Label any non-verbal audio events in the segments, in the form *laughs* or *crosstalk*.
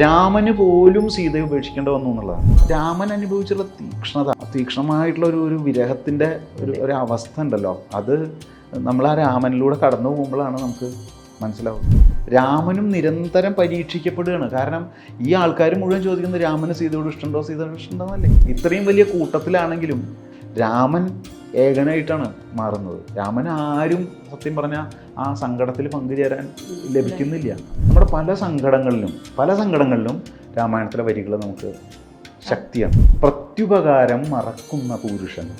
രാമന് പോലും സീതയെ ഉപേക്ഷിക്കേണ്ട വന്നു എന്നുള്ളതാണ്. രാമൻ അനുഭവിച്ചുള്ള തീക്ഷ്ണത തീക്ഷ്ണമായിട്ടുള്ള ഒരു ഒരു വിരഹത്തിന്റെ ഒരു ഒരു അവസ്ഥ ഉണ്ടല്ലോ. അത് നമ്മൾ ആ രാമനിലൂടെ കടന്നു പോകുമ്പോഴാണ് നമുക്ക് മനസ്സിലാവുന്നത്. രാമനും നിരന്തരം പരീക്ഷിക്കപ്പെടുകയാണ്. കാരണം ഈ ആൾക്കാർ മുഴുവൻ ചോദിക്കുന്നത് രാമന് സീതയോട് ഇഷ്ടമുണ്ടോ സീതയോട് ഇഷ്ടമുണ്ടോ അല്ലേ ഇത്രയും വലിയ കൂട്ടത്തിലാണെങ്കിലും രാമൻ ഏകനായിട്ടാണ് മാറുന്നത്. രാമൻ ആരും സത്യം പറഞ്ഞാൽ ആ സങ്കടത്തിൽ പങ്കുചേരാൻ ലഭിക്കുന്നില്ല. നമ്മുടെ പല സങ്കടങ്ങളിലും പല സങ്കടങ്ങളിലും രാമായണത്തിലെ വരികൾ നമുക്ക് ശക്തിയാണ്. പ്രത്യുപകാരം മറക്കുന്ന പുരുഷൻ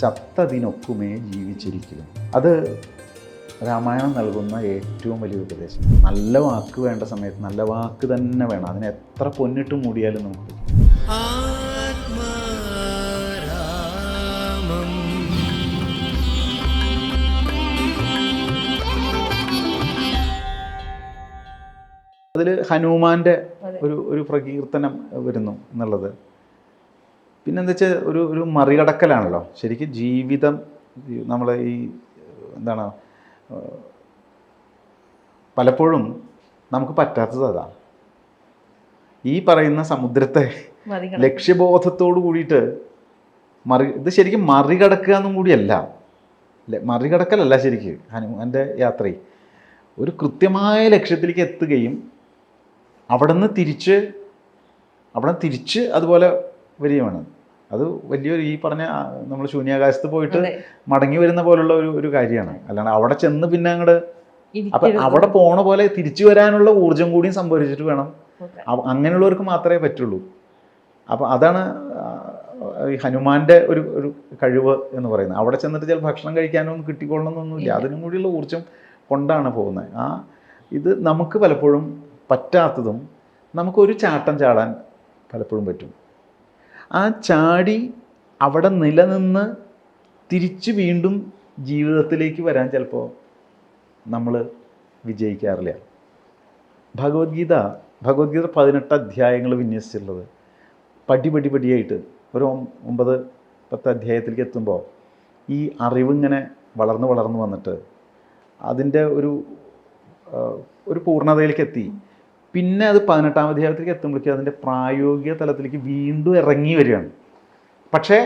ചത്തതിനൊക്കുമേ ജീവിച്ചിരിക്കുന്നു അത് രാമായണം നൽകുന്ന ഏറ്റവും വലിയ ഉപദേശം. നല്ല വാക്ക് വേണ്ട സമയത്ത് നല്ല വാക്ക് തന്നെ വേണം. അതിനെ എത്ര പൊന്നിട്ട് മൂടിയാലും നമുക്ക് അതിൽ ഹനുമാന്റെ ഒരു ഒരു പ്രകീർത്തനം വരുന്നു എന്നുള്ളത്. പിന്നെ എന്താ വെച്ചാൽ ഒരു ഒരു മറികടക്കലാണല്ലോ. ശരിക്കും ജീവിതം നമ്മൾ ഈ എന്താണ് പലപ്പോഴും നമുക്ക് പറ്റാത്തത് അതാണ്. ഈ പറയുന്ന സമുദ്രത്തെ ലക്ഷ്യബോധത്തോടു കൂടിയിട്ട് മറി ഇത് ശരിക്കും മറികടക്കുക എന്നും കൂടിയല്ല. മറികടക്കലല്ല ശരിക്കും ഹനുമാന്റെ യാത്രയിൽ ഒരു കൃത്യമായ ലക്ഷ്യത്തിലേക്ക് എത്തുകയും അവിടെ നിന്ന് തിരിച്ച് അവിടെ തിരിച്ച് അതുപോലെ വരികയാണ്. അത് വലിയൊരു ഈ പറഞ്ഞ നമ്മൾ ശൂന്യാകാശത്ത് പോയിട്ട് മടങ്ങി വരുന്ന പോലുള്ള ഒരു ഒരു കാര്യമാണ്. അല്ലാണ്ട് അവിടെ ചെന്ന് പിന്നെ അങ്ങോട്ട് അപ്പം അവിടെ പോണ പോലെ തിരിച്ചു വരാനുള്ള ഊർജം കൂടിയും സംഭരിച്ചിട്ട് വേണം. അങ്ങനെയുള്ളവർക്ക് മാത്രമേ പറ്റുള്ളൂ. അപ്പോൾ അതാണ് ഈ ഹനുമാന്റെ ഒരു ഒരു കഴിവ് എന്ന് പറയുന്നത്. അവിടെ ചെന്നിട്ട് ചില ഭക്ഷണം കഴിക്കാനൊന്നും കിട്ടിക്കൊള്ളണമെന്നൊന്നുമില്ല. അതിനും കൂടിയുള്ള ഊർജം കൊണ്ടാണ് പോകുന്നത്. ആ ഇത് നമുക്ക് പലപ്പോഴും പറ്റാത്തതും നമുക്കൊരു ചാട്ടം ചാടാൻ പലപ്പോഴും പറ്റും. ആ ചാടി അവിടെ നിലനിന്ന് തിരിച്ച് വീണ്ടും ജീവിതത്തിലേക്ക് വരാൻ ചിലപ്പോൾ നമ്മൾ വിജയിക്കാറില്ല. ഭഗവത്ഗീത ഭഗവത്ഗീത പതിനെട്ട് അധ്യായങ്ങൾ വിന്യസിച്ചിട്ടുള്ളത്. പടി പടി പടിയായിട്ട് ഒരു ഒമ്പത് പത്ത് അധ്യായത്തിലേക്ക് എത്തുമ്പോൾ ഈ അറിവിങ്ങനെ വളർന്ന് വളർന്ന് വന്നിട്ട് അതിന്റെ ഒരു ഒരു പൂർണതയിലേക്ക് എത്തി. പിന്നെ അത് പതിനെട്ടാം അധ്യായത്തിലേക്ക് എത്തുമ്പോഴേക്കും അതിന്റെ പ്രായോഗിക തലത്തിലേക്ക് വീണ്ടും ഇറങ്ങി വരികയാണ്. പക്ഷേ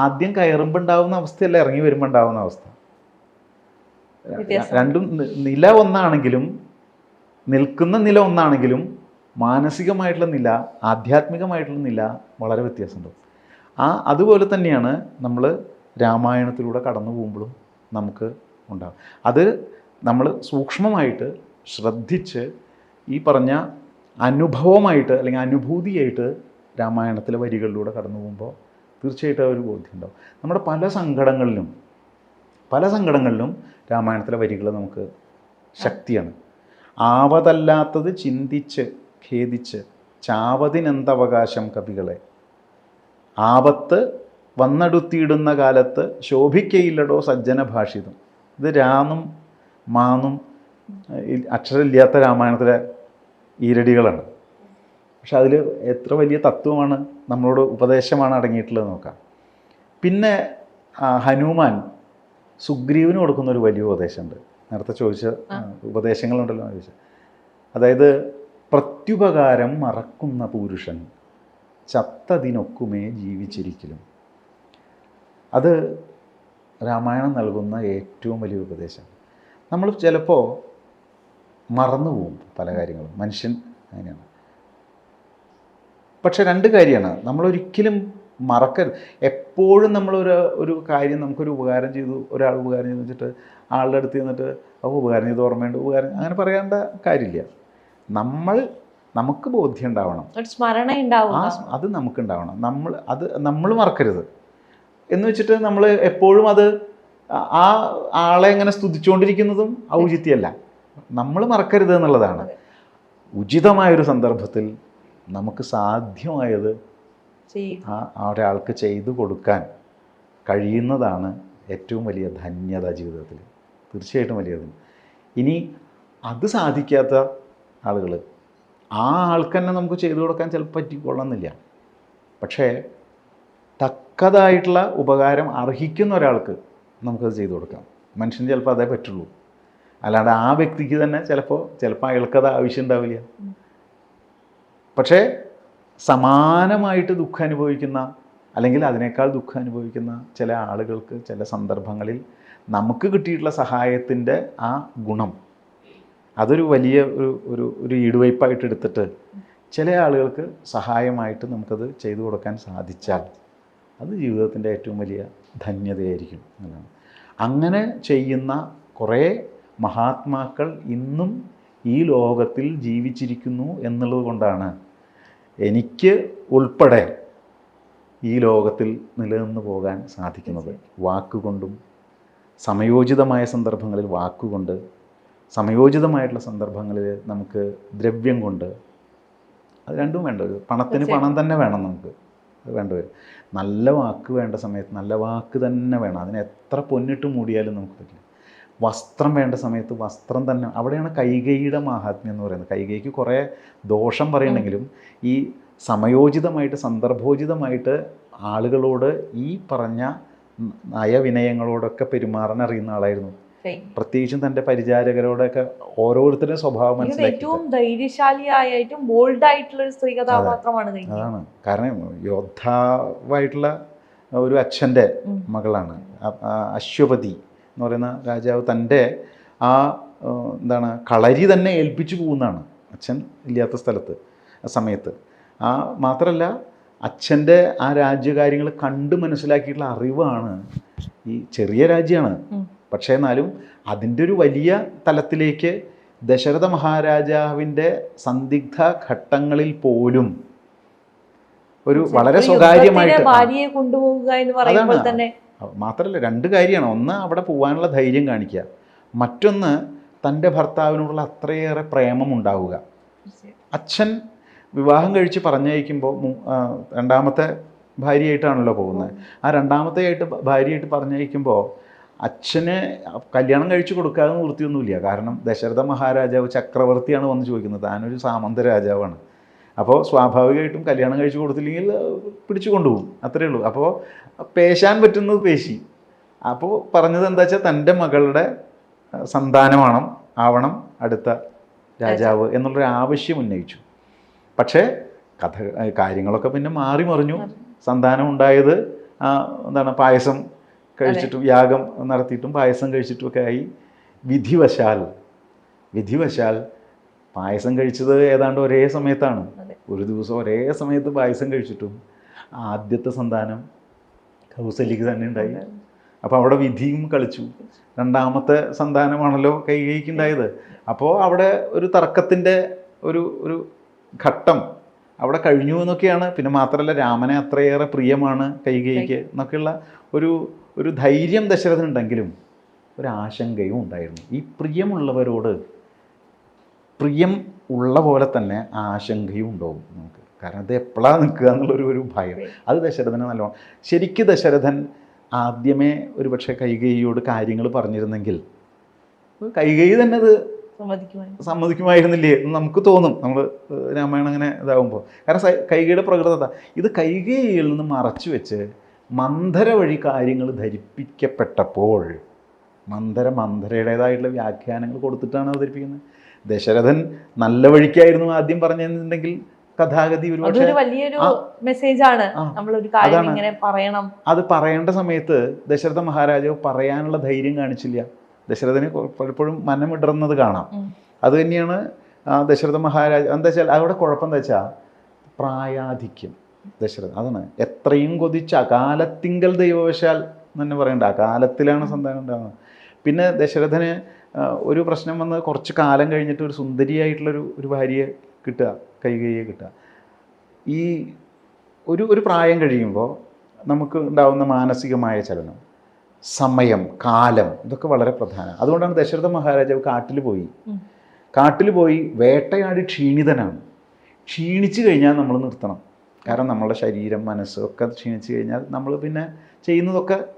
ആദ്യം കയറുമ്പോൾ ഉണ്ടാവുന്ന അവസ്ഥയല്ല ഇറങ്ങി വരുമ്പോൾ ഉണ്ടാവുന്ന അവസ്ഥ രണ്ടും നില ഒന്നാണെങ്കിലും നിൽക്കുന്ന നില ഒന്നാണെങ്കിലും മാനസികമായിട്ടുള്ള നില ആധ്യാത്മികമായിട്ടുള്ള നില വളരെ വ്യത്യാസമുണ്ട്. ആ അതുപോലെ തന്നെയാണ് നമ്മൾ രാമായണത്തിലൂടെ കടന്നു പോകുമ്പോഴും നമുക്ക് ഉണ്ടാകും അത് നമ്മൾ സൂക്ഷ്മമായിട്ട് ശ്രദ്ധിച്ച് ഈ പറഞ്ഞ അനുഭവമായിട്ട് അല്ലെങ്കിൽ അനുഭൂതിയായിട്ട് രാമായണത്തിലെ വരികളിലൂടെ കടന്നു പോകുമ്പോൾ തീർച്ചയായിട്ടും ആ ഒരു ബോധ്യം ഉണ്ടാവും നമ്മുടെ പല സങ്കടങ്ങളിലും പല സങ്കടങ്ങളിലും രാമായണത്തിലെ വരികൾ നമുക്ക് ശക്തിയാണ്. ആവതല്ലാത്തത് ചിന്തിച്ച് ഖേദിച്ച് ചാവതിനെന്തവകാശം കവികളെ? ആപത്ത് വന്നടുത്തിയിടുന്ന കാലത്ത് ശോഭിക്കയില്ലടോ സജ്ജന ഭാഷിതം. ഇത് രാന്നും മാന്നും അക്ഷരമില്ലാത്ത രാമായണത്തിലെ ഈരടികളാണ്. പക്ഷെ അതിൽ എത്ര വലിയ തത്വമാണ് നമ്മളോട് ഉപദേശമാണ് അടങ്ങിയിട്ടുള്ളത് നോക്കാം. പിന്നെ ഹനുമാൻ സുഗ്രീവിന് കൊടുക്കുന്ന ഒരു വലിയ ഉപദേശമുണ്ട്. നേരത്തെ ചോദിച്ച ഉപദേശങ്ങളുണ്ടല്ലോ ചോദിച്ചത് അതായത് പ്രത്യുപകാരം മറക്കുന്ന പുരുഷൻ ചത്തതിനൊക്കുമേ ജീവിച്ചിരിക്കലും. അത് രാമായണം നൽകുന്ന ഏറ്റവും വലിയ ഉപദേശം. നമ്മൾ ചിലപ്പോൾ മറന്നു പോകും പല കാര്യങ്ങളും. മനുഷ്യൻ അങ്ങനെയാണ്. പക്ഷെ രണ്ട് കാര്യമാണ്. നമ്മളൊരിക്കലും മറക്കരുത്. എപ്പോഴും നമ്മളൊരു ഒരു കാര്യം നമുക്കൊരു ഉപകാരം ചെയ്തു ഒരാൾ ഉപകാരം ചെയ്തു വെച്ചിട്ട് ആളുടെ അടുത്ത് ചെന്നിട്ട് അവ ഉപകാരം ചെയ്ത് ഓർമ്മയുണ്ട് ഉപകാരം അങ്ങനെ പറയേണ്ട കാര്യമില്ല. നമ്മൾ നമുക്ക് ബോധ്യം ഉണ്ടാവണം. സ്മരണ ആ അത് നമുക്കുണ്ടാവണം. നമ്മൾ അത് നമ്മൾ മറക്കരുത്. എന്ന് വെച്ചിട്ട് നമ്മൾ എപ്പോഴും അത് ആ- ആ ആളെ ഇങ്ങനെ സ്തുതിച്ചുകൊണ്ടിരിക്കുന്നതും ഔചിത്യമല്ല നമ്മൾ മറക്കരുത് എന്നുള്ളതാണ്. ഉചിതമായൊരു സന്ദർഭത്തിൽ നമുക്ക് സാധ്യമായത് ആ ഒരാൾക്ക് ചെയ്തു കൊടുക്കാൻ കഴിയുന്നതാണ് ഏറ്റവും വലിയ ധന്യത ജീവിതത്തിൽ. തീർച്ചയായിട്ടും വലിയത് ഇനി അത് സാധിക്കാത്ത ആളുകൾ ആ ആൾക്ക് തന്നെ നമുക്ക് ചെയ്തു കൊടുക്കാൻ ചിലപ്പോൾ പറ്റിക്കൊള്ളുന്നില്ല. പക്ഷേ തക്കതായിട്ടുള്ള ഉപകാരം അർഹിക്കുന്ന ഒരാൾക്ക് നമുക്കത് ചെയ്തു കൊടുക്കാം. മനുഷ്യന് ചിലപ്പോൾ അതേ പറ്റുള്ളൂ. അല്ലാണ്ട് ആ വ്യക്തിക്ക് തന്നെ ചിലപ്പോൾ ചിലപ്പോൾ അയാൾക്കത് ആവശ്യം ഉണ്ടാവില്ല. പക്ഷേ സമാനമായിട്ട് ദുഃഖം അനുഭവിക്കുന്ന അല്ലെങ്കിൽ അതിനേക്കാൾ ദുഃഖം അനുഭവിക്കുന്ന ചില ആളുകൾക്ക് ചില സന്ദർഭങ്ങളിൽ നമുക്ക് കിട്ടിയിട്ടുള്ള സഹായത്തിന്റെ ആ ഗുണം അതൊരു വലിയ ഒരു ഒരു ഒരു ഈടുവയ്പ്പായിട്ട് എടുത്തിട്ട് ചില ആളുകൾക്ക് സഹായമായിട്ട് നമുക്കത് ചെയ്തു കൊടുക്കാൻ സാധിച്ചാൽ അത് ജീവിതത്തിന്റെ ഏറ്റവും വലിയ ധന്യതയായിരിക്കും എന്നാണ്. അങ്ങനെ ചെയ്യുന്ന കുറേ മഹാത്മാക്കൾ ഇന്നും ഈ ലോകത്തിൽ ജീവിച്ചിരിക്കുന്നു എന്നുള്ളത് കൊണ്ടാണ് എനിക്ക് ഉൾപ്പെടെ ഈ ലോകത്തിൽ നിലനിന്ന് പോകാൻ സാധിക്കുന്നത്. വാക്കുകൊണ്ടും സമയോചിതമായ സന്ദർഭങ്ങളിൽ വാക്കുകൊണ്ട് സമയോചിതമായിട്ടുള്ള സന്ദർഭങ്ങളിൽ നമുക്ക് ദ്രവ്യം കൊണ്ട് അത് രണ്ടും വേണ്ട ഒരു പണത്തിന് പണം തന്നെ വേണം നമുക്ക് അത് വേണ്ടവരും നല്ല വാക്ക് വേണ്ട സമയത്ത് നല്ല വാക്ക് തന്നെ വേണം. അതിന് എത്ര പൊന്നിട്ട് മൂടിയാലും നമുക്ക് പറ്റില്ല. വസ്ത്രം വേണ്ട സമയത്ത് വസ്ത്രം തന്നെ അവിടെയാണ് കൈകൈയുടെ മഹാത്മ്യം എന്ന് പറയുന്നത്. കൈകൈക്ക് കുറേ ദോഷം പറയണമെങ്കിലും ഈ സമയോചിതമായിട്ട് സന്ദർഭോചിതമായിട്ട് ആളുകളോട് ഈ പറഞ്ഞ നയവിനയങ്ങളോടൊക്കെ പെരുമാറാൻ അറിയുന്ന ആളായിരുന്നു. പ്രത്യേകിച്ചും തന്റെ പരിചാരകരോടൊക്കെ ഓരോരുത്തരുടെ സ്വഭാവം മനസ്സിലാക്കി ഏറ്റവും ധൈര്യശാലിയായ ഏറ്റവും ബോൾഡ് ആയിട്ടുള്ള ഒരു സ്ത്രീ കഥാപാത്രമാണ് അതാണ്. കാരണം യോദ്ധാവായിട്ടുള്ള ഒരു അച്ഛന്റെ മകളാണ്. അശ്വപതി എന്ന് പറയുന്ന രാജാവ് തന്റെ ആ എന്താണ് കളരി തന്നെ ഏൽപ്പിച്ചു പോകുന്നതാണ് അച്ഛൻ ഇല്ലാത്ത സ്ഥലത്ത് ആ സമയത്ത്. ആ മാത്രമല്ല അച്ഛന്റെ ആ രാജ്യകാര്യങ്ങൾ കണ്ട് മനസ്സിലാക്കിയിട്ടുള്ള അറിവാണ് ഈ ചെറിയ രാജ്യമാണ് പക്ഷേ എന്നാലും അതിന്റെ ഒരു വലിയ തലത്തിലേക്ക് ദശരഥ മഹാരാജാവിന്റെ സന്ദിഗ്ധ ഘട്ടങ്ങളിൽ പോലും ഒരു വളരെ സ്വകാര്യമായിട്ട് ഭാര്യയെ കൊണ്ടുപോകുക എന്ന് പറയുമ്പോൾ തന്നെ മാത്രമല്ല രണ്ട് കാര്യമാണ്. ഒന്ന് അവിടെ പോകാനുള്ള ധൈര്യം കാണിക്കുക. മറ്റൊന്ന് തന്റെ ഭർത്താവിനോടുള്ള അത്രയേറെ പ്രേമം ഉണ്ടാവുക. അച്ഛൻ വിവാഹം കഴിച്ച് പറഞ്ഞയക്കുമ്പോൾ രണ്ടാമത്തെ ഭാര്യയായിട്ടാണല്ലോ പോകുന്നത്. ആ രണ്ടാമത്തെ ആയിട്ട് ഭാര്യയായിട്ട് പറഞ്ഞയക്കുമ്പോൾ അച്ഛന് കല്യാണം കഴിച്ചു കൊടുക്കാതെ നിർത്തിയൊന്നുമില്ല കാരണം ദശരഥ മഹാരാജാവ് ചക്രവർത്തിയാണ് വന്ന് ചോദിക്കുന്നത്. താനൊരു സാമന്ത രാജാവാണ്. അപ്പോൾ സ്വാഭാവികമായിട്ടും കല്യാണം കഴിച്ചു കൊടുത്തില്ലെങ്കിൽ പിടിച്ചു കൊണ്ടുപോകും. അത്രയേ ഉള്ളൂ. അപ്പോൾ പേശാൻ പറ്റുന്നത് പേശി. അപ്പോൾ പറഞ്ഞത് എന്താ വെച്ചാൽ തന്റെ മകളുടെ സന്താനമാണം സന്താനമാണ് ആവണം അടുത്ത രാജാവ് എന്നുള്ളൊരു ആവശ്യം ഉന്നയിച്ചു. പക്ഷേ കഥ കാര്യങ്ങളൊക്കെ പിന്നെ മാറി മറിഞ്ഞു. സന്താനം ഉണ്ടായത് എന്താണ് പായസം കഴിച്ചിട്ടും യാഗം നടത്തിയിട്ടും പായസം കഴിച്ചിട്ടും ഒക്കെ ആയി. വിധിവശാൽ വിധിവശാൽ പായസം കഴിച്ചത് ഏതാണ്ട് ഒരേ സമയത്താണ്. ഒരു ദിവസം ഒരേ സമയത്ത് പായസം കഴിച്ചിട്ടും ആദ്യത്തെ സന്താനം കൗസല്യക്ക് തന്നെ ഉണ്ടായി. അപ്പോൾ അവിടെ വിധിയും കളിച്ചു. രണ്ടാമത്തെ സന്താനമാണല്ലോ കൈകൈക്കുണ്ടായത് അപ്പോൾ അവിടെ ഒരു തർക്കത്തിന്റെ ഒരു ഒരു ഘട്ടം അവിടെ കഴിഞ്ഞു എന്നൊക്കെയാണ്. പിന്നെ മാത്രമല്ല രാമനെ അത്രയേറെ പ്രിയമാണ് കൈകൈക്ക് എന്നൊക്കെയുള്ള ഒരു ഒരു ധൈര്യം ദശരഥനുണ്ടെങ്കിലും ഒരു ആശങ്കയും ഉണ്ടായിരുന്നു. ഈ പ്രിയമുള്ളവരോട് പ്രിയം ഉള്ള പോലെ തന്നെ ആശങ്കയും ഉണ്ടാവും നമുക്ക്. കാരണം അത് എപ്പോഴാണ് നിൽക്കുക എന്നുള്ളൊരു ഒരു ഭയം. അത് ദശരഥന് നല്ലോണം. ശരിക്ക് ദശരഥൻ ആദ്യമേ ഒരു പക്ഷേ കൈകൈയോട് കാര്യങ്ങൾ പറഞ്ഞിരുന്നെങ്കിൽ കൈകൈ തന്നെ അത് സമ്മതിക്കുമായിരുന്നില്ലേ എന്ന് നമുക്ക് തോന്നും. നമ്മൾ രാമായണം അങ്ങനെ ഇതാകുമ്പോൾ കാരണം കൈകയുടെ പ്രകൃതത. ഇത് കൈകയിൽ നിന്ന് മറച്ചു വെച്ച് മന്ധര വഴി കാര്യങ്ങൾ ധരിപ്പിക്കപ്പെട്ടപ്പോൾ മന്ധര മന്ധരയുടേതായിട്ടുള്ള വ്യാഖ്യാനങ്ങൾ കൊടുത്തിട്ടാണ് അവതരിപ്പിക്കുന്നത്. ദശരഥൻ നല്ല വഴിക്കായിരുന്നു ആദ്യം പറഞ്ഞിട്ടുണ്ടെങ്കിൽ കഥാഗതി ഒരു വലിയൊരു. നമ്മളൊരു കാര്യം ഇങ്ങനെ പറയണം. അത് പറയേണ്ട സമയത്ത് ദശരഥ മഹാരാജാവ് പറയാനുള്ള ധൈര്യം കാണിച്ചില്ല. ദശരഥന് പലപ്പോഴും മനമിടർന്നത് കാണാം. അത് തന്നെയാണ് ദശരഥ മഹാരാജ എന്താ വെച്ചാൽ അവിടെ കുഴപ്പം എന്താ വെച്ചാൽ പ്രായാധിക്യം ദശരഥ അതാണ്. എത്രയും കൊതിച്ച അകാലത്തിങ്കൽ ദൈവവശാൽ എന്ന് തന്നെ പറയണ്ട. അകാലത്തിലാണ് സന്താനം ഉണ്ടാകുന്നത് പിന്നെ ദശരഥന് ഒരു പ്രശ്നം വന്ന് കുറച്ച് കാലം കഴിഞ്ഞിട്ട് ഒരു സുന്ദരിയായിട്ടുള്ളൊരു ഒരു ഭാര്യയെ കിട്ടുക കൈകൈയെ കിട്ടുക. ഈ ഒരു ഒരു പ്രായം കഴിയുമ്പോൾ നമുക്ക് ഉണ്ടാകുന്ന മാനസികമായ ചലനം സമയം കാലം ഇതൊക്കെ വളരെ പ്രധാനമാണ്. അതുകൊണ്ടാണ് ദശരഥ മഹാരാജാവ് കാട്ടിൽ പോയി. കാട്ടിൽ പോയി വേട്ടയാടി ക്ഷീണിതനാണ്. ക്ഷീണിച്ചു കഴിഞ്ഞാൽ നമ്മൾ നിർത്തണം. കാരണം നമ്മളുടെ ശരീരം മനസ്സ് ഒക്കെ ക്ഷീണിച്ചു കഴിഞ്ഞാൽ നമ്മൾ പിന്നെ ചെയ്യുന്നതൊക്കെ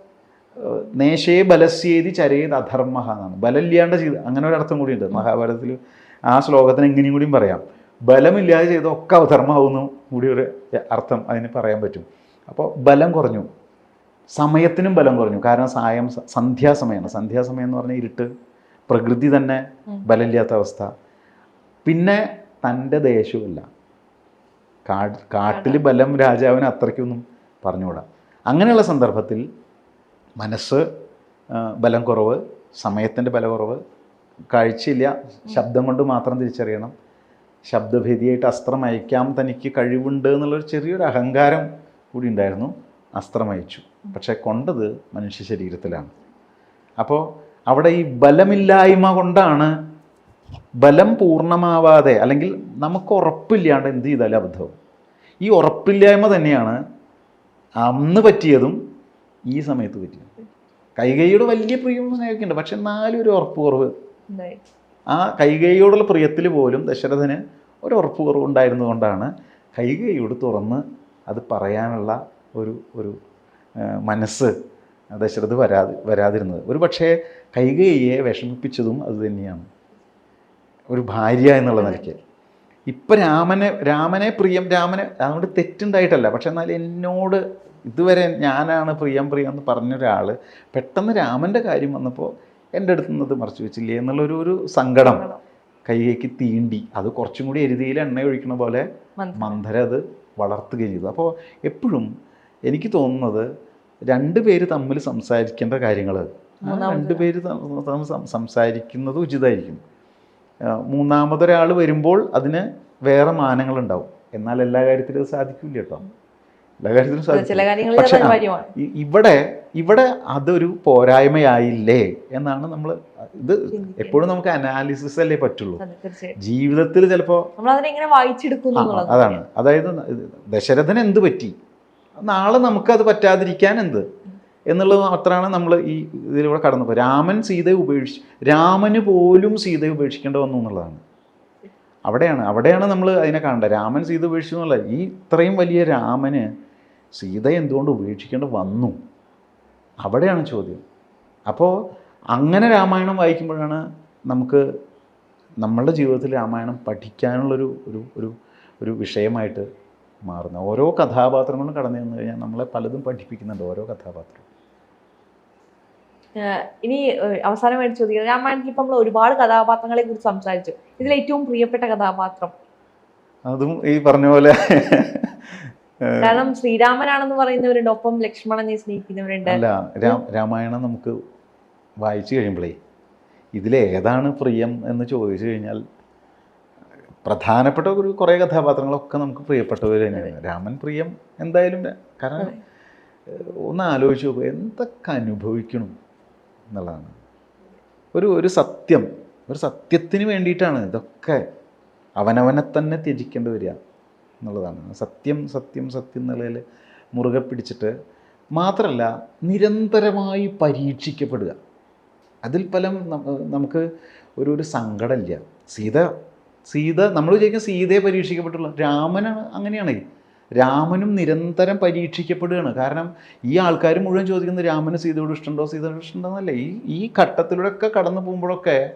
നേശേ ബലസ്യേതി ചരേത് അധർമ്മ എന്നാണ്. ബലമില്ലാണ്ട് ചെയ്ത് അങ്ങനെ ഒരു അർത്ഥം കൂടിയുണ്ട്. മഹാഭാരതത്തിൽ ആ ശ്ലോകത്തിന് എങ്ങനെയും കൂടിയും പറയാം. ബലമില്ലാതെ ചെയ്ത ഒക്കെ അധർമ്മമാവുന്നു കൂടി ഒരു അർത്ഥം അതിന് പറയാൻ പറ്റും. അപ്പോൾ ബലം കുറഞ്ഞു. സമയത്തിനും ബലം കുറഞ്ഞു. കാരണം സായം സന്ധ്യാസമയമാണ്. സന്ധ്യാസമയം എന്ന് പറഞ്ഞാൽ ഇരുട്ട്. പ്രകൃതി തന്നെ ബലമില്ലാത്ത അവസ്ഥ. പിന്നെ തന്റെ ദേശവുമില്ല. കാട്ടിൽ ബലം രാജാവിന് അത്രയ്ക്കൊന്നും പറഞ്ഞുകൂടാ. അങ്ങനെയുള്ള സന്ദർഭത്തിൽ മനസ്സ് ബലം കുറവ് സമയത്തിന്റെ ബലക്കുറവ് കാഴ്ചയില്ല ശബ്ദം കൊണ്ട് മാത്രം തിരിച്ചറിയണം. ശബ്ദഭേദിയായിട്ട് അസ്ത്രം അയക്കാം തനിക്ക് കഴിവുണ്ട് എന്നുള്ളൊരു ചെറിയൊരു അഹങ്കാരം കൂടി ഉണ്ടായിരുന്നു. അസ്ത്രം അയച്ചു. പക്ഷേ കൊണ്ടത് മനുഷ്യ ശരീരത്തിലാണ്. അപ്പോൾ അവിടെ ഈ ബലമില്ലായ്മ കൊണ്ടാണ് ബലം പൂർണമാവാതെ അല്ലെങ്കിൽ നമുക്ക് ഉറപ്പില്ലാണ്ട് എന്ത് ചെയ്താലും അബദ്ധവും. ഈ ഉറപ്പില്ലായ്മ തന്നെയാണ് അന്ന് പറ്റിയതും ഈ സമയത്ത് പറ്റി കൈകൈയോട് വലിയ പ്രിയം സ്നേഹിക്കുന്നുണ്ട് പക്ഷെ എന്നാലും ഒരു ഉറപ്പ് കുറവ്. ആ കൈകൈയോടുള്ള പ്രിയത്തിൽ പോലും ദശരഥന് ഒരു ഉറപ്പ് കുറവ് ഉണ്ടായിരുന്നതുകൊണ്ടാണ് കൈകൈയോട് തുറന്ന് അത് പറയാനുള്ള ഒരു ഒരു മനസ്സ് ദശരഥ് വരാതെ വരാതിരുന്നത്. ഒരു പക്ഷേ കൈകൈയെ വിഷമിപ്പിച്ചതും അത് തന്നെയാണ്. ഒരു ഭാര്യ എന്നുള്ള നിലയ്ക്ക്. ഇപ്പം രാമനെ രാമനെ പ്രിയം രാമനെ അതുകൊണ്ട് തെറ്റുണ്ടായിട്ടല്ല. പക്ഷെ എന്നാൽ എന്നോട് ഇതുവരെ ഞാനാണ് പ്രിയം പ്രിയം എന്ന് പറഞ്ഞ ഒരാൾ പെട്ടെന്ന് രാമന്റെ കാര്യം വന്നപ്പോൾ എന്റെ അടുത്ത് നിന്നത് മറച്ചു വെച്ചില്ലേ എന്നുള്ളൊരു ഒരു സങ്കടം കൈകൈക്ക് തീണ്ടി. അത് കുറച്ചും കൂടി എരുതിയിൽ എണ്ണ ഒഴിക്കണ പോലെ മന്ദര മന്ധര അത് വളർത്തുകയും ചെയ്തു. അപ്പോൾ എപ്പോഴും എനിക്ക് തോന്നുന്നത് രണ്ട് പേര് തമ്മിൽ സംസാരിക്കേണ്ട കാര്യങ്ങൾ രണ്ട് പേര് സംസാരിക്കുന്നത് ഉചിതമായിരിക്കും. മൂന്നാമതൊരാൾ വരുമ്പോൾ അതിന് വേറെ മാനങ്ങളുണ്ടാവും. എന്നാൽ എല്ലാ കാര്യത്തിലും അത് സാധിക്കില്ല കേട്ടോ എല്ലാ കാര്യത്തിലും സാധിക്കും പക്ഷേ, ഇവിടെ ഇവിടെ അതൊരു പോരായ്മയായില്ലേ എന്നാണ് നമ്മൾ ഇത് എപ്പോഴും നമുക്ക് അനാലിസിസ് അല്ലേ പറ്റുള്ളൂ. ജീവിതത്തിൽ ചിലപ്പോൾ അതാണ്. അതായത് ദശരഥന് എന്ത് പറ്റി? നാളെ നമുക്കത് പറ്റാതിരിക്കാൻ എന്ത്? എന്നുള്ളത് മാത്രമാണ് നമ്മൾ ഈ ഇതിലൂടെ കടന്നു പോകുക രാമൻ സീതയെ ഉപേക്ഷിച്ച് രാമന് പോലും സീതയെ ഉപേക്ഷിക്കേണ്ടി വന്നു എന്നുള്ളതാണ്. അവിടെയാണ് അവിടെയാണ് നമ്മൾ അതിനെ കാണേണ്ടത്. രാമൻ സീത ഉപേക്ഷിച്ചു എന്നുള്ള ഈ ഇത്രയും വലിയ രാമന് സീത എന്തുകൊണ്ട് ഉപേക്ഷിക്കേണ്ടി വന്നു? അവിടെയാണ് ചോദ്യം. അപ്പോൾ അങ്ങനെ രാമായണം വായിക്കുമ്പോഴാണ് നമുക്ക് നമ്മളുടെ ജീവിതത്തിൽ രാമായണം പഠിക്കാനുള്ളൊരു ഒരു ഒരു ഒരു വിഷയമായിട്ട് മാറുന്നത്. ഓരോ കഥാപാത്രങ്ങളും കടന്നു ചെന്ന് കഴിഞ്ഞാൽ നമ്മളെ പലതും പഠിപ്പിക്കുന്നുണ്ട് ഓരോ കഥാപാത്രം. ഇനി അവസാനമായിട്ട് ചോദിക്കുന്നത് രാമായണത്തിൽ ഇപ്പം നമ്മൾ ഒരുപാട് കഥാപാത്രങ്ങളെ കുറിച്ച് സംസാരിച്ചു. ഇതിൽ ഏറ്റവും പ്രിയപ്പെട്ട കഥാപാത്രം? അതും ഈ പറഞ്ഞ പോലെ കാരണം ശ്രീരാമനാണെന്ന് പറയുന്നവരുണ്ട് ഒപ്പം ലക്ഷ്മണനെ സ്നേഹിക്കുന്നവരുണ്ട്. അല്ല രാമായണം നമുക്ക് വായിച്ചു കഴിയുമ്പോഴേ ഇതിലേതാണ് പ്രിയം എന്ന് ചോദിച്ചു കഴിഞ്ഞാൽ പ്രധാനപ്പെട്ട ഒരു കുറേ കഥാപാത്രങ്ങളൊക്കെ നമുക്ക് പ്രിയപ്പെട്ടവർ തന്നെയാണ്. രാമൻ പ്രിയം എന്തായാലും കാരണം ഒന്ന് ആലോചിച്ച് നോക്കുക എന്തൊക്കെ അനുഭവിക്കണം. എന്നുള്ളതാണ്. ഒരു ഒരു സത്യം ഒരു സത്യത്തിന് വേണ്ടിയിട്ടാണ് ഇതൊക്കെ അവനവനെ തന്നെ ത്യജിക്കേണ്ടി വരിക എന്നുള്ളതാണ്. സത്യം സത്യം സത്യം എന്നുള്ളതിൽ മുറുകെ പിടിച്ചിട്ട് മാത്രമല്ല നിരന്തരമായി പരീക്ഷിക്കപ്പെടുക. അതിൽ പലം നമുക്ക് ഒരു ഒരു സങ്കടമില്ല. സീത സീത നമ്മൾ വിചാരിക്കും സീതയെ പരീക്ഷിക്കപ്പെട്ടുള്ള രാമനാണ് അങ്ങനെയാണ് രാമനും നിരന്തരം പരീക്ഷിക്കപ്പെടുകയാണ്. കാരണം ഈ ആൾക്കാർ മുഴുവൻ ചോദിക്കുന്നത് രാമന് സീതയോട് ഇഷ്ടമുണ്ടോ സീതയോട് ഇഷ്ടമുണ്ടോന്നല്ല. ഈ ഈ ഘട്ടത്തിലൂടെയൊക്കെ കടന്നു പോകുമ്പോഴൊക്കെ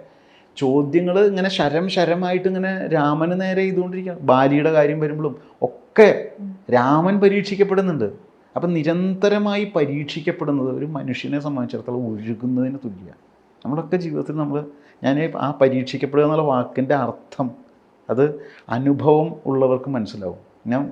ചോദ്യങ്ങൾ ഇങ്ങനെ ശരം ശരമായിട്ട് ഇങ്ങനെ രാമന് നേരെ ചെയ്തുകൊണ്ടിരിക്കുക ബാലിയുടെ കാര്യം വരുമ്പോഴും ഒക്കെ രാമൻ പരീക്ഷിക്കപ്പെടുന്നുണ്ട്. അപ്പം നിരന്തരമായി പരീക്ഷിക്കപ്പെടുന്നത് ഒരു മനുഷ്യനെ സംബന്ധിച്ചിടത്തോളം ഒഴുകുന്നതിന് തുല്യമാണ്. നമ്മളൊക്കെ ജീവിതത്തിൽ നമ്മൾ ഞാൻ ആ പരീക്ഷിക്കപ്പെടുക എന്നുള്ള വാക്കിന്റെ അർത്ഥം അത് അനുഭവം ഉള്ളവർക്ക് മനസ്സിലാവും. ഞാൻ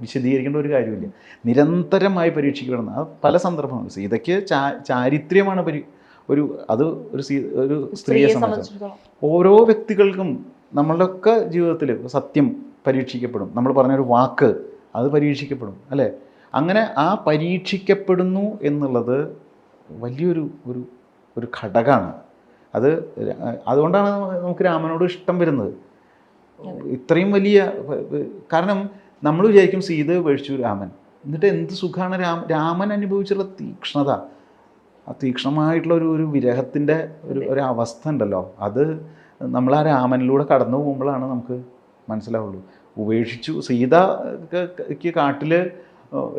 വിശദീകരിക്കേണ്ട ഒരു കാര്യമില്ല. നിരന്തരമായി പരീക്ഷിക്കപ്പെടുന്ന അത് പല സന്ദർഭങ്ങളും സീതയ്ക്ക് ചാ ചാരിത്ര്യമാണ് പരി ഒരു അത് ഒരു സീ ഒരു സ്ത്രീയെ സംബന്ധിച്ച്. സംബന്ധിച്ചിടത്തോളം. ഓരോ വ്യക്തികൾക്കും നമ്മളൊക്കെ ജീവിതത്തിൽ സത്യം പരീക്ഷിക്കപ്പെടും. നമ്മൾ പറഞ്ഞൊരു വാക്ക് അത് പരീക്ഷിക്കപ്പെടും അല്ലേ? അങ്ങനെ ആ പരീക്ഷിക്കപ്പെടുന്നു എന്നുള്ളത് വലിയൊരു ഒരു ഒരു ഘടകമാണ്. അത് അതുകൊണ്ടാണ് നമുക്ക് രാമനോട് ഇഷ്ടം വരുന്നത്. ഇത്രയും വലിയ കാരണം നമ്മൾ വിചാരിക്കും സീത ഉപേക്ഷിച്ചു രാമൻ. എന്നിട്ട് എന്ത് സുഖമാണ് രാമ രാമൻ അനുഭവിച്ചുള്ള തീക്ഷ്ണത. ആ തീക്ഷ്ണമായിട്ടുള്ള ഒരു ഒരു വിരഹത്തിന്റെ ഒരു ഒരു അവസ്ഥ ഉണ്ടല്ലോ. അത് നമ്മൾ ആ രാമനിലൂടെ കടന്നു പോകുമ്പോഴാണ് നമുക്ക് മനസ്സിലാവുള്ളൂ. ഉപേക്ഷിച്ചു. സീതക്ക് കാട്ടിൽ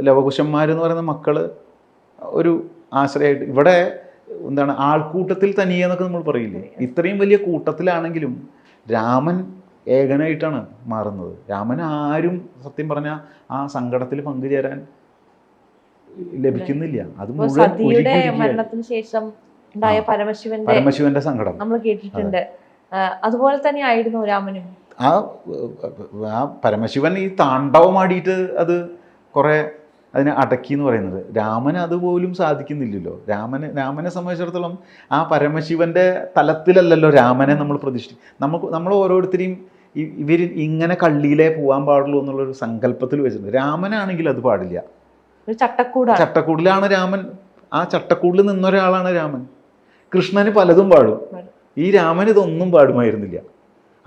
ലവകുശന്മാരെന്ന് പറയുന്ന മക്കൾ ഒരു ആശ്രയമായിട്ട് ഇവിടെ എന്താണ് ആൾക്കൂട്ടത്തിൽ തനിയെന്നൊക്കെ നമ്മൾ പറയില്ലേ? ഇത്രയും വലിയ കൂട്ടത്തിലാണെങ്കിലും രാമൻ ഏകനായിട്ടാണ് മാറുന്നത്. രാമൻ ആരും സത്യം പറഞ്ഞാൽ ആ സങ്കടത്തിൽ പങ്കുചേരാൻ ലഭിക്കുന്നില്ല. അത്. മരണത്തിന് ശേഷം പരമശിവന്റെ പരമശിവന്റെ സങ്കടം. നമ്മൾ കേട്ടിട്ടുണ്ട്. അതുപോലെ തന്നെ ആയിരുന്നു രാമനും. ആ ആ പരമശിവൻ ഈ താണ്ഡവമാടിയിട്ട് അത് കുറെ അതിനെ അടക്കി എന്ന് പറയുന്നത്. രാമൻ അതുപോലും സാധിക്കുന്നില്ലല്ലോ. രാമന് രാമനെ സംബന്ധിച്ചിടത്തോളം ആ പരമശിവന്റെ തലത്തിലല്ലല്ലോ രാമനെ നമ്മൾ പ്രതിഷ്ഠി നമുക്ക് നമ്മൾ ഓരോരുത്തരെയും ഇവർ ഇങ്ങനെ കള്ളിയിലേ പോകാൻ പാടുള്ളൂ എന്നുള്ളൊരു സങ്കല്പത്തിൽ വെച്ചിട്ടുണ്ട്. രാമനാണെങ്കിൽ അത് പാടില്ല. ചട്ടക്കൂടാണ്. ചട്ടക്കൂടിലാണ് രാമൻ. ആ ചട്ടക്കൂടിൽ നിന്നൊരാളാണ് രാമൻ. കൃഷ്ണന് പലതും പാടും. പാടും. ഈ രാമൻ ഇതൊന്നും പാടുമായിരുന്നില്ല.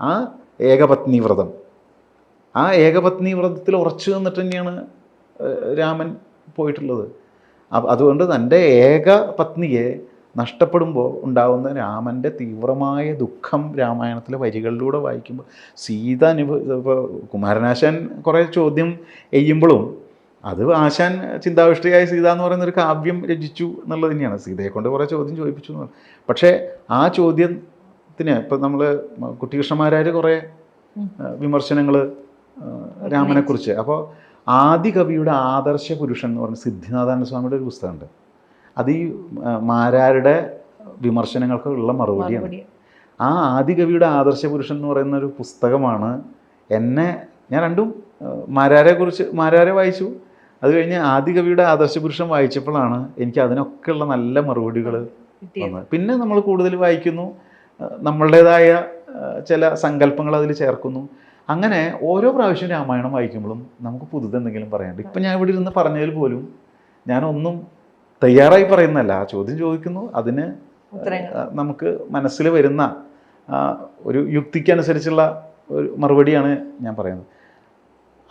ആ ഏകപത്നി വ്രതം. ആ ഏകപത്നി വ്രതത്തിൽ ഉറച്ചു നിന്നിട്ട് തന്നെയാണ് രാമൻ പോയിട്ടുള്ളത്. അതുകൊണ്ട് തന്റെ ഏക പത്നിയെ നഷ്ടപ്പെടുമ്പോൾ ഉണ്ടാകുന്ന രാമന്റെ തീവ്രമായ ദുഃഖം രാമായണത്തിലെ വരികളിലൂടെ വായിക്കുമ്പോൾ സീത അനുഭവ ഇപ്പോൾ കുമാരനാശാൻ കുറേ ചോദ്യം എയ്യുമ്പോഴും അത് ആശാൻ ചിന്താവിഷ്ടയായ സീത എന്ന് പറയുന്ന ഒരു കാവ്യം രചിച്ചു എന്നുള്ളത് തന്നെയാണ് സീതയെ കൊണ്ട് കുറേ ചോദ്യം ചോദിപ്പിച്ചു എന്ന് പറഞ്ഞു. പക്ഷേ ആ ചോദ്യത്തിന് ഇപ്പം നമ്മൾ കുട്ടികൃഷ്ണന്മാരായ കുറേ. വിമർശനങ്ങൾ രാമനെക്കുറിച്ച് അപ്പോൾ ആദി കവിയുടെ ആദർശ പുരുഷൻ എന്ന് പറഞ്ഞ സിദ്ധിനാഥാനന്ദ സ്വാമിയുടെ ഒരു പുസ്തകമുണ്ട് അത് ഈ മാരാരുടെ വിമർശനങ്ങൾക്കുള്ള മറുപടിയാണ്. മറുപടി. ആ ആദികവിയുടെ ആദർശ പുരുഷൻ എന്ന് പറയുന്ന ഒരു പുസ്തകമാണ് എന്നെ ഞാൻ രണ്ടും മാരാരെ കുറിച്ച് മാരാരെ വായിച്ചു. അത് കഴിഞ്ഞ് ആദികവിയുടെ ആദർശ പുരുഷൻ വായിച്ചപ്പോഴാണ് എനിക്ക് അതിനൊക്കെയുള്ള നല്ല മറുപടികൾ വന്നത്. പിന്നെ നമ്മൾ കൂടുതൽ വായിക്കുന്നു നമ്മളുടേതായ ചില സങ്കല്പങ്ങൾ അതിൽ ചേർക്കുന്നു. അങ്ങനെ ഓരോ പ്രാവശ്യം രാമായണം വായിക്കുമ്പോഴും നമുക്ക് പുതുതെന്തെങ്കിലും പറയാനുണ്ട്. ഇപ്പം ഞാൻ ഇവിടെ ഇരുന്ന് പറഞ്ഞതിൽ പോലും ഞാനൊന്നും തയ്യാറായി പറയുന്നല്ല ആ ചോദ്യം ചോദിക്കുന്നു. അതിന് നമുക്ക് മനസ്സിൽ വരുന്ന ഒരു യുക്തിക്കനുസരിച്ചുള്ള ഒരു മറുപടിയാണ് ഞാൻ പറയുന്നത്.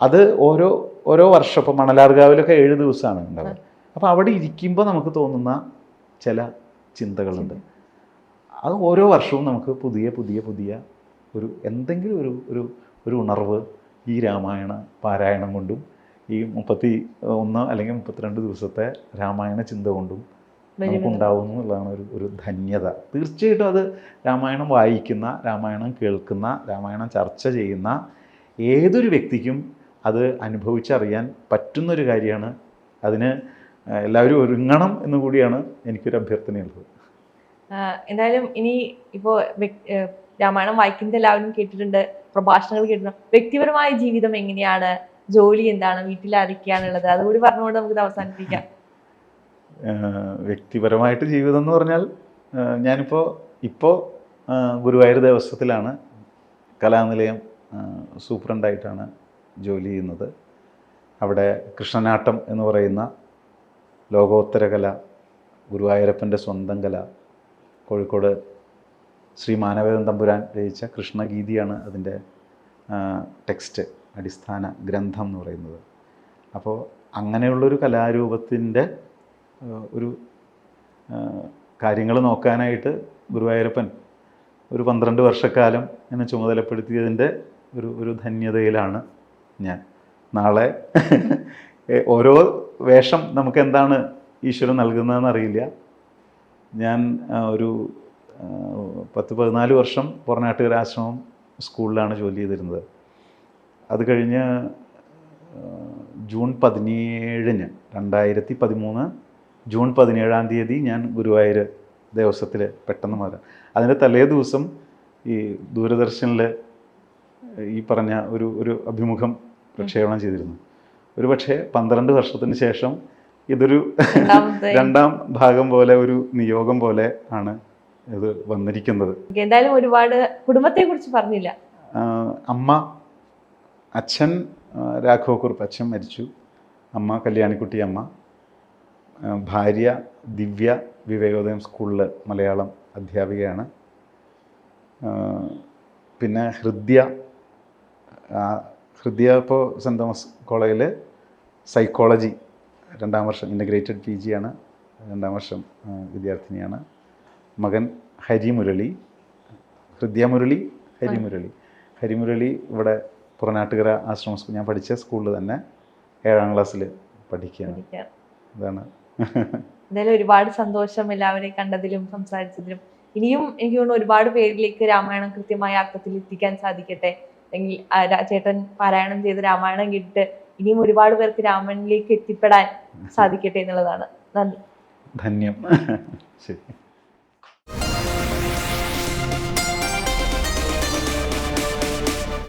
അത് ഓരോ ഓരോ വർഷം ഇപ്പോൾ മണലാർകാവിലൊക്കെ ഏഴ് ദിവസമാണ് ഉണ്ടാവുക. അപ്പോൾ അവിടെ ഇരിക്കുമ്പോൾ നമുക്ക് തോന്നുന്ന ചില ചിന്തകളുണ്ട്. അത് ഓരോ വർഷവും നമുക്ക് പുതിയ പുതിയ പുതിയ ഒരു എന്തെങ്കിലും ഒരു ഒരു ഒരു ഉണർവ് ഈ രാമായണ പാരായണം കൊണ്ടും ഈ മുപ്പത്തി ഒന്ന് അല്ലെങ്കിൽ മുപ്പത്തിരണ്ട് ദിവസത്തെ രാമായണ ചിന്ത കൊണ്ടും നമുക്ക് ഉണ്ടാവും എന്നുള്ളതാണ് ഒരു ഒരു ധന്യത. തീർച്ചയായിട്ടും അത് രാമായണം വായിക്കുന്ന രാമായണം കേൾക്കുന്ന രാമായണം ചർച്ച ചെയ്യുന്ന ഏതൊരു വ്യക്തിക്കും അത് അനുഭവിച്ചറിയാൻ പറ്റുന്നൊരു കാര്യമാണ്. അതിന് എല്ലാവരും ഒരുങ്ങണം എന്ന് കൂടിയാണ് എനിക്കൊരു അഭ്യർത്ഥനയുള്ളത്. എന്തായാലും ഇനി ഇപ്പോൾ രാമായണം വായിക്കുന്നത് എല്ലാവരും കേട്ടിട്ടുണ്ട് പ്രഭാഷണങ്ങൾ കേട്ടിട്ടുണ്ട്. വ്യക്തിപരമായ ജീവിതം എങ്ങനെയാണ്? ജോലി എന്താണ്? വീട്ടിൽ ആരൊക്കെയാണുള്ളത്? അതുകൂടി പറഞ്ഞുകൊണ്ട് നമുക്ക് അവസാനിപ്പിക്കാം. വ്യക്തിപരമായിട്ട് ജീവിതം എന്ന് പറഞ്ഞാൽ ഞാനിപ്പോൾ ഇപ്പോൾ ഗുരുവായൂർ ദേവസ്വത്തിലാണ് കലാനിലയം സൂപ്രണ്ടായിട്ടാണ് ജോലി ചെയ്യുന്നത്. അവിടെ കൃഷ്ണനാട്ടം എന്ന് പറയുന്ന ലോകോത്തര കല ഗുരുവായൂരപ്പന്റെ സ്വന്തം കല കോഴിക്കോട് ശ്രീ മാനവേദൻ തമ്പുരാൻ രചിച്ച കൃഷ്ണഗീതിയാണ് അതിന്റെ ടെക്സ്റ്റ്. അടിസ്ഥാന ഗ്രന്ഥം എന്ന് പറയുന്നത്. അപ്പോൾ അങ്ങനെയുള്ളൊരു കലാരൂപത്തിന്റെ ഒരു കാര്യങ്ങൾ നോക്കാനായിട്ട് ഗുരുവായൂരപ്പൻ ഒരു പന്ത്രണ്ട് വർഷക്കാലം എന്നെ ചുമതലപ്പെടുത്തിയതിന്റെ ഒരു ഒരു ധന്യതയിലാണ് ഞാൻ. നാളെ ഓരോ വേഷം നമുക്ക് എന്താണ് ഈശ്വരൻ നൽകുന്നതെന്ന് അറിയില്ല. ഞാൻ ഒരു പത്ത് പതിനാല് വർഷം പുറനാട്ടുകാരാശ്രമം സ്കൂളിലാണ് ജോലി ചെയ്തിരുന്നത്. അത് കഴിഞ്ഞ് ജൂൺ പതിനേഴിന് രണ്ടായിരത്തി പതിമൂന്ന് ജൂൺ പതിനേഴാം തീയതി ഞാൻ ഗുരുവായൂർ ദേവസ്വത്തിൽ പെട്ടെന്ന് മാറാം. അതിന്റെ തലേ ദിവസം ഈ ദൂരദർശനിൽ ഈ പറഞ്ഞ ഒരു ഒരു അഭിമുഖം പ്രക്ഷേപണം ചെയ്തിരുന്നു. ഒരു പക്ഷേ പന്ത്രണ്ട് വർഷത്തിന് ശേഷം ഇതൊരു *laughs* രണ്ടാം ഭാഗം പോലെ ഒരു നിയോഗം പോലെ ആണ് ഇത് വന്നിരിക്കുന്നത്. എന്തായാലും ഒരുപാട് കുടുംബത്തെ കുറിച്ച് പറഞ്ഞില്ല അമ്മ അച്ഛൻ രാഘവ കുറുപ്പ് അച്ഛൻ മരിച്ചു. അമ്മ കല്യാണിക്കുട്ടി അമ്മ. ഭാര്യ ദിവ്യ വിവേകോദയം സ്കൂളിൽ മലയാളം അധ്യാപികയാണ്. പിന്നെ ഹൃദ്യ ഹൃദ്യ ഇപ്പോൾ സെന്റ് തോമസ് കോളേജിൽ സൈക്കോളജി രണ്ടാം വർഷം ഇന്റഗ്രേറ്റഡ് പി ജിയാണ് രണ്ടാം വർഷം വിദ്യാർത്ഥിനിയാണ്. മകൻ ഹരിമുരളി ഹൃദ്യ മുരളി ഹരിമുരളി. ഹരിമുരളി ഇവിടെ പുറനാട്ടുകര ആശ്രമ സ്കൂൾ ഞാൻ പഠിച്ച സ്കൂളിൽ തന്നെ ഏഴാം ക്ലാസ്സിൽ പഠിക്കുകയാണ്. അതാണ്. എന്തായാലും ഒരുപാട് സന്തോഷം എല്ലാവരെയും കണ്ടതിലും സംസാരിച്ചതിലും. ഇനിയും എനിക്ക് തോന്നുന്നു ഒരുപാട് പേരിലേക്ക് രാമായണം കൃത്യമായ അർത്ഥത്തിൽ എത്തിക്കാൻ സാധിക്കട്ടെ. അല്ലെങ്കിൽ ചേട്ടൻ പാരായണം ചെയ്ത രാമായണം കേട്ടിട്ട് ഇനിയും ഒരുപാട് പേർക്ക് രാമനിലേക്ക് എത്തിപ്പെടാൻ *laughs* സാധിക്കട്ടെ എന്നുള്ളതാണ്. നന്ദി. ധന്യം. *laughs* ശരി.